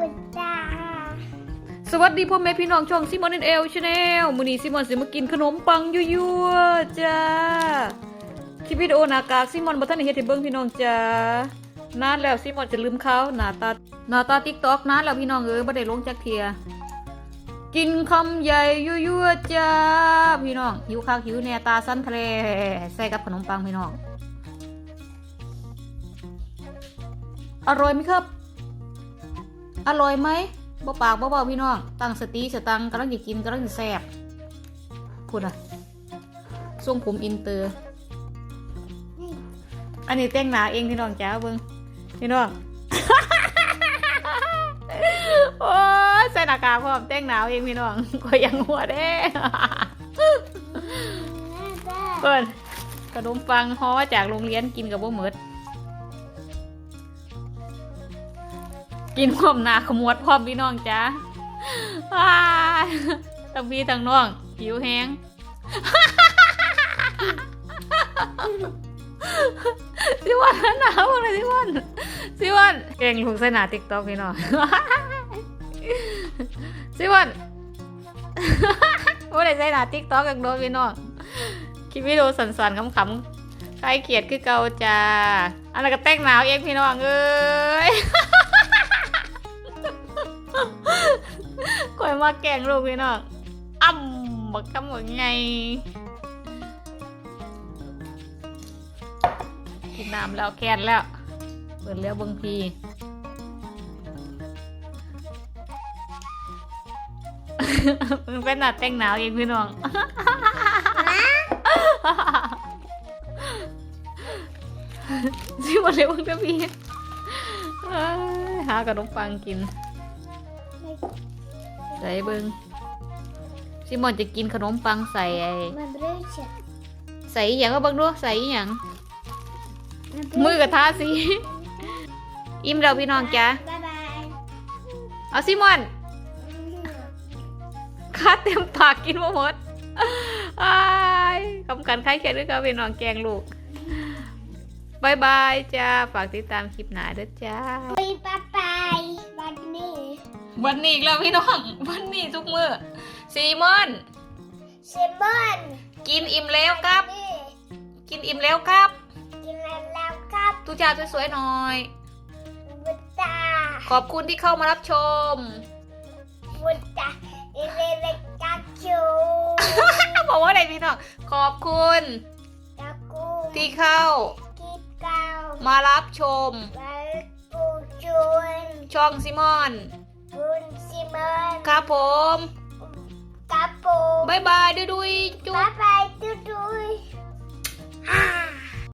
บุตตาสวัสดีพ่อแม่พี่น้องช่องซิมอนเอลชาแนลมือนี้ซิมอนสิมากินขนมปังยั่วๆจ้าคลิปวิดีโอหนากากซิมอนบ่ทันเฮ็ดให้เบิ่งพี่น้องจ้านานแล้วซิมอนจะลืมเขาหน้าตาหน้าตา TikTok นานแล้วพี่น้องเอ้ยบ่ได้ลงจักเทียกินคำใหญ่ยั่วๆจ้าพี่น้องหิวคักหิวแน่ตาสั้นทะเลใส่กับขนมปังพี่น้องอร่อยไหมครับ อร่อยไหมบ่ปากบ่เบาพี่น้อง ตั้งสติสตังกำลังจะกินกำลังจะแซ่บพูดอะทรงผมอินเตอร์ อันนี้แต่งหนาเองพี่น้องจ้าเบิ่งพี่น้อง โอ้ยใส่หน้ากากพร้อมแต่งหนาวเองพี่น้องก็ยังหัวแด้เปิดขนมปังฮอจากโรงเรียนกินกับบ่หมด กินพร้อมหนาขมวดพร้อมพี่น้องจ้าว้ายทั้งพี่ทั้งน้องหิวแห้งสิวันหนาวเลยสิวันสิวันเก่งถูกใส่หนาติ๊กต็อกพี่น้องสิวันว่าได้ใส่หนาติ๊กต็อกกันโดนพี่น้องคลิปวิดีโอสั่นๆขำๆใครเขียดคือเกาจ้าอันนั้นก็แต่งหนาวเองพี่น้องเอ้ย ก่อยมาแกงลูกพี่น้องอ้ำบักคำว่าไงกินน้ำแล้วแคนแล้ว เปิดแล้วเบิงพีมึงเป็นหนาแต่งหนาวเองพี่น้องสิวันเร็วเดี๋ยวพี่เอ้ยหาขนมปังกิน ใส่เบิงซิมอนจะกินขนมปังใส่ไอ้มาบรูชใส่อหย่างก็เบังดูใส่อหย่างมือกับทาสีอิ่มแล้วพี่น้องจ้าบ๊ายบายเอาซิมอนคาเต็มปากกินมาหมดอ้ายคำกันใครเขียนด้วยกับพี่น้องแกงลูกบายบายจ้า ฝากติดตามคลิปหน้าด้วยจ้าไปบ๊ายบายวันนี้ วันนี้อีกแล้วพี่น้อง วันนี้ทุกมือซีมอน เซมอนกินอิ่มแล้วครับ นี่กินอิ่มแล้วครับกินแล้วครับทุกจานสวยๆหน่อย บุตตาขอบคุณที่เข้ามารับชมบุตตาเอเลเลกักชูบอกว่าอะไรพี่น้องขอบคุณตะกูที่เข้ากีบเก้ามารับชม มาปูจูนช่องซิมอน คุณซิมอนครับผมครับผมบายบายดุยดุยจุ๊บบายบายดุยดุย